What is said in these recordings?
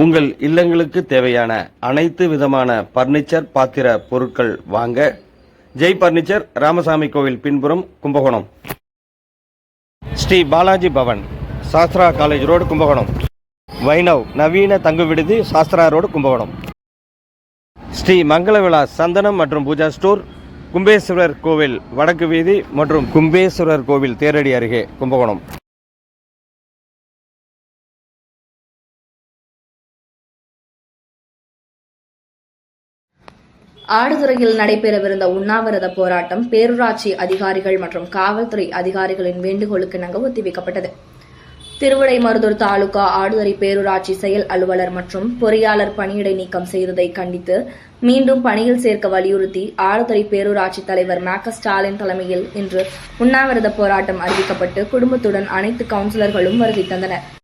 உங்கள் இல்லங்களுக்கு தேவையான அனைத்து விதமான பர்னிச்சர் பாத்திர பொருட்கள் வாங்க. ஜெய் பர்னிச்சர் ராமசாமி கோவில் பின்புறம் Kumbakonam. Sri Balaji Bhavan Sastra college road Kumbakonam. வைணவ் நவீன தங்கு விடுதி சாஸ்திரா ரோடு கும்பகோணம். ஸ்ரீ மங்களவிழா சந்தனம் மற்றும் பூஜா ஸ்டோர் கும்பேஸ்வரர் கோவில் வடக்கு வீதி மற்றும் கும்பேஸ்வரர் கோவில் தேரடி அருகே கும்பகோணம். ஆடுதுறையில் நடைபெறவிருந்த உண்ணாவிரத போராட்டம் பேரூராட்சி அதிகாரிகள் மற்றும் காவல்துறை அதிகாரிகளின் வேண்டுகோளுக்கு இணங்க ஒத்திவைக்கப்பட்டது. திருவிடைமருதூர் தாலுகா ஆடுதுறை பேரூராட்சி செயல் அலுவலர் மற்றும் பொறியாளர் பணியிடை நீக்கம் செய்ததை கண்டித்து மீண்டும் பணியில் சேர்க்க வலியுறுத்தி ஆடுதுறை பேரூராட்சி தலைவர் மேக்க ஸ்டாலின் தலைமையில் இன்று உண்ணாவிரத போராட்டம் அறிவிக்கப்பட்டு குடும்பத்துடன் அனைத்து கவுன்சிலர்களும் வருகை தந்தனர்.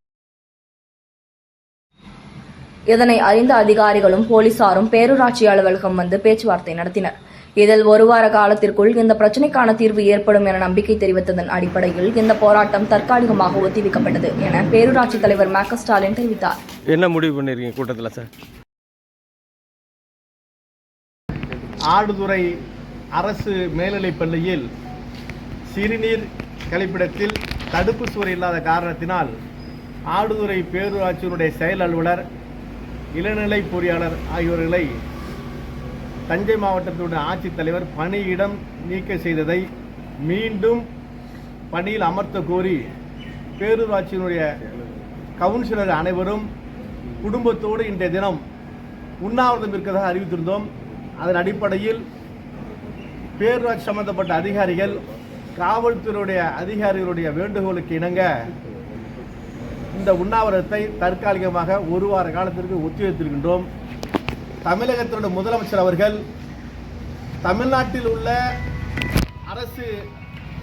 இதனை அறிந்த அதிகாரிகளும் போலீசாரும் பேரூராட்சி அலுவலகம் வந்து பேச்சுவார்த்தை நடத்தினர். இதில் ஒரு வார காலத்திற்குள் இந்த பிரச்சினைக்கான தீர்வு ஏற்படும் என நம்பிக்கை தெரிவித்ததன் அடிப்படையில் இந்த போராட்டம் தற்காலிகமாக ஒத்திவைக்கப்பட்டது என பேரூராட்சி தலைவர் மேக்க ஸ்டாலின் தெரிவித்தார். என்ன முடிவு பண்ணிருக்கீங்க கூட்டத்தில் சார்? ஆடுதுறை அரசு மேல்நிலைப் பள்ளியில் சிறுநீர் கழிப்பிடத்தில் தடுப்பு சுவர் இல்லாத காரணத்தினால் ஆடுதுறை பேரூராட்சியினுடைய செயல் அலுவலர் இளநிலை பொறியாளர் ஆகியோர்களை தஞ்சை மாவட்டத்தினுடைய ஆட்சித்தலைவர் பணியிடம் நீக்கம் செய்ததை மீண்டும் பணியில் அமர்த்த கோரி பேரூராட்சியினுடைய கவுன்சிலர் அனைவரும் குடும்பத்தோடு இன்றைய தினம் உண்ணாவிரதம் இருக்கிறதாக அறிவித்திருந்தோம். அதன் அடிப்படையில் பேரூராட்சி சம்பந்தப்பட்ட அதிகாரிகள் காவல்துறையுடைய அதிகாரிகளுடைய வேண்டுகோளுக்கு இணங்க இந்த உண்ணாவிரதத்தை தற்காலிகமாக ஒரு வார காலத்திற்கு ஒத்திவைத்திருக்கின்றோம். தமிழகத்தினுடைய முதலமைச்சர் அவர்கள் தமிழ்நாட்டில் உள்ள அரசு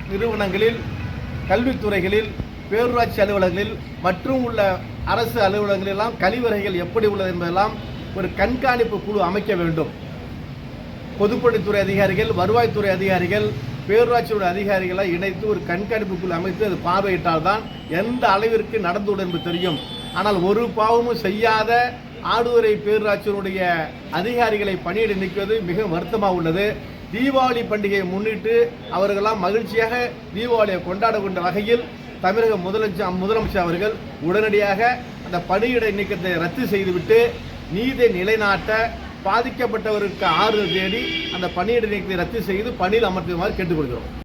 நிறுவனங்களில் கல்வித்துறைகளில் பேரூராட்சி அலுவலகங்களில் மற்றும் உள்ள அரசு அலுவலகங்களெல்லாம் கழிவறைகள் எப்படி உள்ளது என்பதெல்லாம் ஒரு கண்காணிப்பு குழு அமைக்க வேண்டும். பொதுப்பணித்துறை அதிகாரிகள் வருவாய்த்துறை அதிகாரிகள் பேரூராட்சியோட அதிகாரிகளை இணைத்து ஒரு கண்காணிப்பு குழு அமைத்து அது பார்வையிட்டால் தான் எந்த அளவிற்கு நடந்துவிடும் என்று தெரியும். ஆனால் ஒரு பாவமும் செய்யாத ஆடுதுறை பேரூராட்சியினுடைய அதிகாரிகளை பணியிட நீக்குவது மிக வருத்தமாக உள்ளது. தீபாவளி பண்டிகையை முன்னிட்டு அவர்களெல்லாம் மகிழ்ச்சியாக தீபாவளியை கொண்டாட கொண்ட வகையில் தமிழக முதலமைச்சர் முதலமைச்சர் அவர்கள் உடனடியாக அந்த பணியிட நீக்கத்தை ரத்து செய்துவிட்டு நீதி நிலைநாட்ட பாதிக்கப்பட்டவருக்கு ஆறுதல் தேடி அந்த பணியிட நீக்கத்தை ரத்து செய்து பணியில் அமர்த்துமாறு கேட்டுக்கொள்கிறோம்.